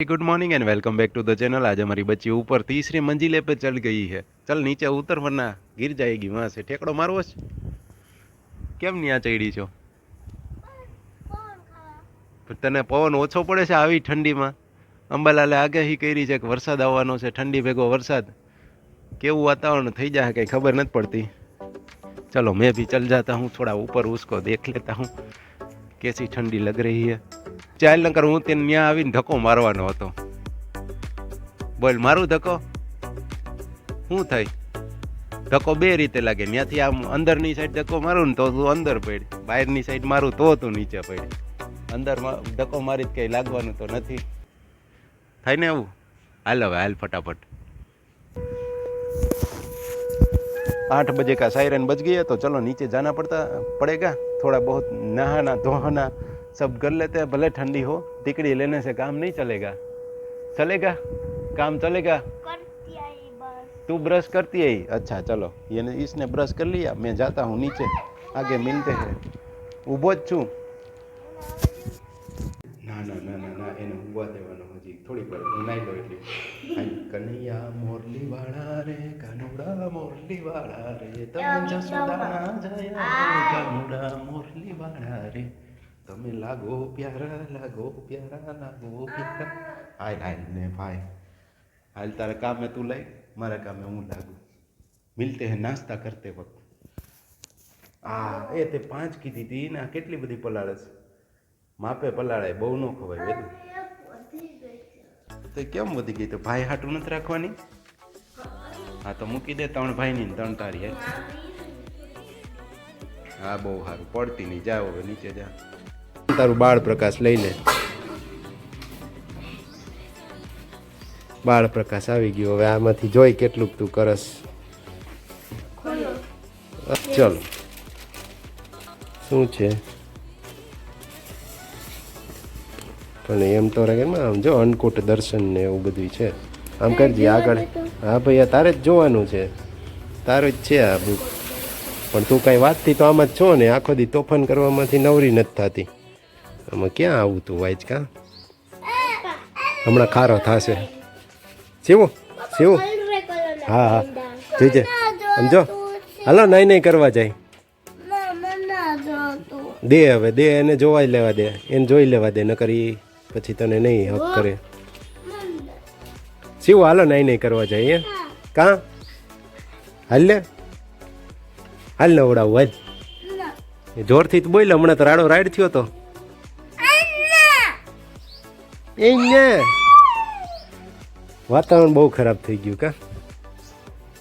good morning and welcome back to the channel आज हमारी बच्ची ऊपर तीसरी मंजिले पे चढ़ गई है चल नीचे उतर वरना गिर जाएगी वहां से ઠેકડો મારવો છે કેમ ન્યા ચડી છો પણ તને પવન ઓછો પડે છે આવી ઠંડીમાં અંબાલાલે આગાહી કરી છે કે વરસાદ આવવાનો છે ઠંડી ભેગો વરસાદ કેવું વાતાવરણ થઈ જાય કંઈ ખબર નથી પડતી ચલો मैं भी चल जाता हूँ थोड़ा ऊपर उसको देख लेता हूँ कैसी ठंडी लग रही है ચાલ નકર હું તેને ત્યાં આવીને ધક્કો મારવાનો હતો બોલ મારું ધક્કો શું થાય ધક્કો બે રીતે લાગે ત્યાંથી આમ અંદરની સાઈડ ધક્કો મારું ને તો તું અંદર પડ બહારની સાઈડ મારું તો તું નીચે પડ અંદર ધક્કો મારી જ કંઈ લાગવાનું તો નથી થાય ને એવું હાલ હવે હાલ ફટાફટ आठ बजे का सायरन बज गया तो चलो नीचे जाना पड़ता पड़ेगा थोड़ा बहुत नहाना धोना सब कर लेते हैं भले ठंडी हो टिकड़ी लेने से काम नहीं चलेगा चलेगा काम चलेगा करती आई बस तू ब्रश करती है अच्छा चलो ये इसने ब्रश कर लिया मैं जाता हूँ नीचे आगे मिलते हैं ઊભો જ છું ના ના ના ના ના એને ઊભા દેવાનો હજી થોડીક વાર નાઈ લો એટલી. કનૈયા મોરલી વાળા રે કનુડા મોરલી વાળા રે તમે જસોદા જયા કનુડા મોરલી વાળા રે. તમે લાગો પ્યારા લાગો પ્યારા લાગો પ્યારા. હાલ હાય ને ભાઈ. હાલ તારા કામે તું લઈ મારા કામે હું લાગુ. મિલતે હે નાસ્તા કરતે વખત. આ એ તે પાંચ કીધી હતી ને કેટલી બધી પલાળે છે? માપે પલાળે બહુ ન ખવાય વધી તો કેમ વધી ગઈ? તો ભાઈ હાટું નથી રાખવાની? હા તો મૂકી દે ત્રણ ભાઈની ને ત્રણ તારી હા? બહુ સારું. પડતી નહીં. જાઓ હવે નીચે જા. તારું બાળ પ્રકાશ લઈ લે. બાળ પ્રકાશ આવી ગયો. હવે આમાંથી જોઈ કેટલુંક તું કરસ. ચલો. શું છે? પણ એમ તો રહે ને આમ જો અન્નકૂટ દર્શન ને એવું બધું છે. આમ કરજે આગળ. હા ભાઈ આ તારે જ જોવાનું છે. તારું જ છે આ બુક પણ તું કાંઈ વાતથી તો આમાં જ છો ને આખો દી તોફાન કરવામાંથી નવરી નથી થતી. આમાં ક્યાં આવું તું વાંચકા હમણાં ખારો થશે. શિવું શિવું હા હા. જોઈજે સમજો હાલો નહીં નહીં કરવા જાય. દે હવે દે એને જોવાઈ લેવા દે. એને જોઈ લેવા દે નકર ઈ પછી તને નહીં હક કરે. શિવ હાલો નહીં નહીં કરવા જાય કા? હાલ લે. હાલ ને ઓડા વજ જોરથી તો બોલ હમણાં તો રાડો રાઈડ થયો તો. એ વાતાવરણ બહુ ખરાબ થઈ ગયું કા?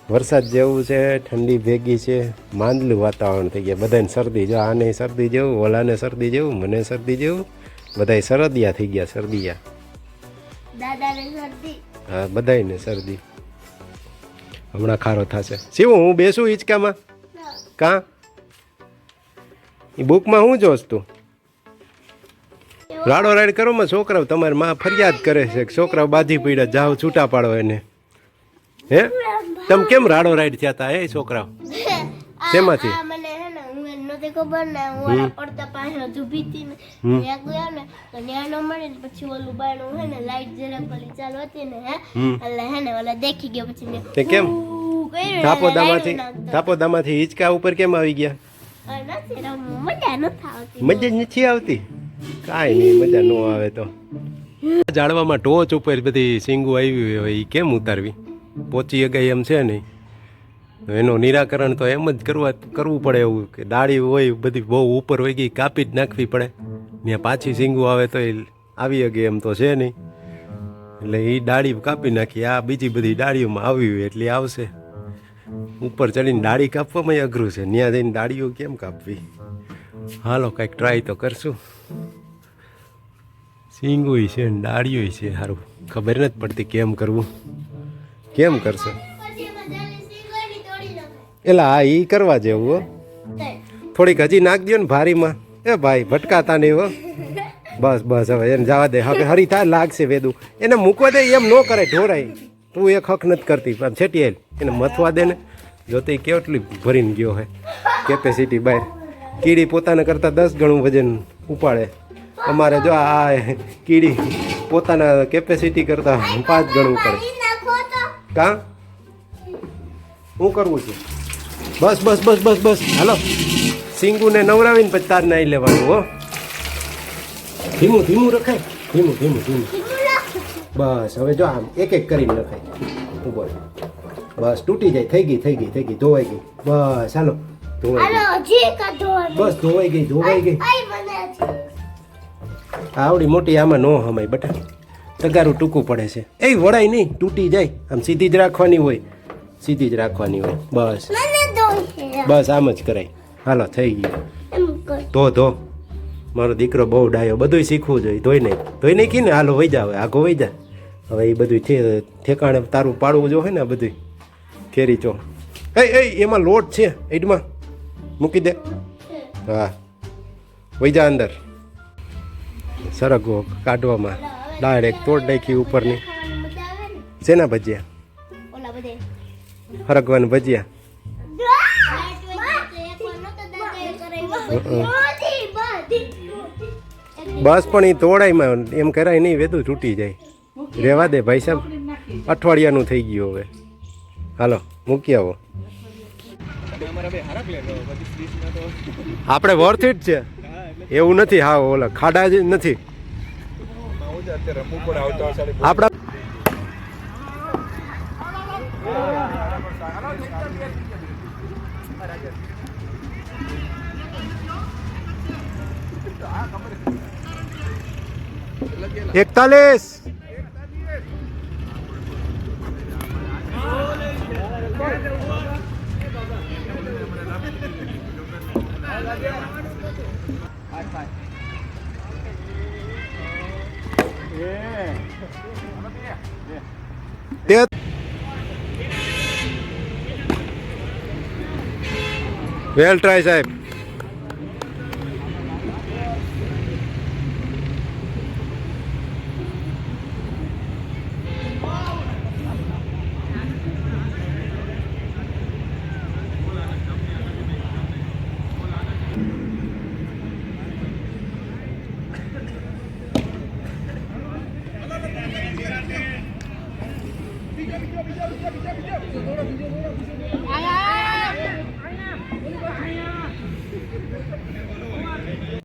વરસાદ જેવું છે ઠંડી ભેગી છે માંદલું વાતાવરણ થઈ ગયા. બધાને શરદી જો આને શરદી જેવું ઓલાને શરદી જેવું મને શરદી જેવું. બધાય શરદિયા થઈ ગયા શરદિયા. હા બધાય હા બધાયને શરદી. હમણાં ખારો થશે. શિવ હું બેસું હિંચકામાં? ના કાં? એ બુકમાં શું જોશ તું? રાડો રાડ કરો માં છોકરાઓ તમારી માં ફરિયાદ કરે છે કે છોકરાઓ બાજી પીડ્યા જાઓ છૂટા પાડો એને. હે? તમે કેમ રાડો રાઈડ થયા હતા એ છોકરાઓ? શેમાંથી? ખબર ને હું પડતા પાસે હજુ ભીતી ને ત્યાં ગયા ને તો ત્યાં ન મળે ને પછી ઓલું બાયણું હે ને લાઈટ જરાક પેલી ચાલુ હતી ને હે એટલે હે ને ઓલા દેખી ગયો પછી મેં તે કેમ? નાખતા. થાપોદામાંથી હિંચકા ઉપર કેમ આવી ગયા? મજા નથી આવતી? કાંઈ નહીં મજા ન આવે તો. જાળવામાં ટોચ ઉપર બધી સિંગુ આવી હોય એ કેમ ઉતારવી? પહોંચી અગાઈ એમ છે નહીં. એનું નિરાકરણ તો એમ જ કરવા કરવું પડે એવું કે ડાળી હોય, બધી બહુ ઉપર હોય ગઈ, કાપી જ નાખવી પડે. ત્યાં પાછી સિંગુ આવે તો એ આવી ગઈ એમ તો છે નહીં. એટલે એ ડાળી કાપી નાખી, આ બીજી બધી ડાળીઓમાં આવી હોય એટલે આવશે. ઉપર ચડીને ડાળી કાપવામાં અઘરું છે. ત્યાં જઈને ડાળીઓ કેમ કાપવી? હાલો, કંઈક ટ્રાય તો કરશું. સિંગુય છે ને ડાળીઓય છે સારું. ખબર નથી પડતી કેમ કરવું. કેમ કરશે પછી બધાની સિંગડી તોડી એટલે હા એ કરવા જેવું હો. થોડીક હજી નાખ દો ને ભારીમાં. એ ભાઈ ભટકાતા નહીં હો. બસ બસ હવે એને જવા દે. હવે હરી થાય લાગશે વેદું. એને મૂકવા દે એમ ન કરે ઢોરાય. તું એક હક નથી કરતી. પણ છેટીએ એને મથવા દે ને. જો તે કેટલી ભરીને ગયો હે. કેપેસિટી બહાર કીડી પોતાને કરતાં દસ ગણું વજન ઉપાડે. અમારે જો આ કીડી પોતાના કેપેસિટી કરતાં પાંચ ગણું ઉપાડે. કા? શું કરવું છે? બસ બસ બસ બસ બસ. હાલો. સિંગુને નવરાવીને પછી તાર નાઈ લેવાનું હો. ધીમું ધીમું રખાય. ધીમું ધીમું ધીમું. બસ હવે જો આમ એક એક કરીને રખાય. ઊભો. બસ તૂટી જાય. થઈ ગઈ થઈ ગઈ થઈ ગઈ. ધોવાઈ ગઈ. બસ હાલો. ધોવાઈ ગઈ. બસ ધોવાઈ ગઈ ધોવાઈ ગઈ. આવડી મોટી આમાં નો હમાય બટા. તગારું ટૂંકું પડે છે. એ વળાય નહીં તૂટી જાય. આમ સીધી જ રાખવાની હોય. સીધી જ રાખવાની હોય. બસ. બસ આમ જ કરાય. હાલો થઈ ગયું. ધો ધો. મારો દીકરો બહુ ડાયો. બધુંય શીખવું જોઈએ. ધોઈ નહીં ધોઈ નહીં કીને હાલો વહી જા હવે. આગો વહી જા. હવે એ બધું છે ઠેકાણે તારું પાડવું જો હોય ને આ બધું કેરી ચો એ એ એમાં લોટ છે. એટમાં મૂકી દે. હા. વહી જા અંદર. સરગવો કાઢવામાં. ડાયરેક્ટ તોડ નાખી ઉપરની. શેના ભજીયા? ઓલા ભજીયા. બસ પણ એ તોડાઈમાં એમ કરાય નહીં વેતું તૂટી જાય. રહેવા દે ભાઈ સાહેબ. અઠવાડિયાનું થઈ ગયું હવે. હાલો મૂકી આવો. આપણે વર્થ ઇટ છે. એવું નથી હા ઓલા ખાડા જ નથી. આપણા એકતાલીસ. વેલ ટ્રાય સાહેબ.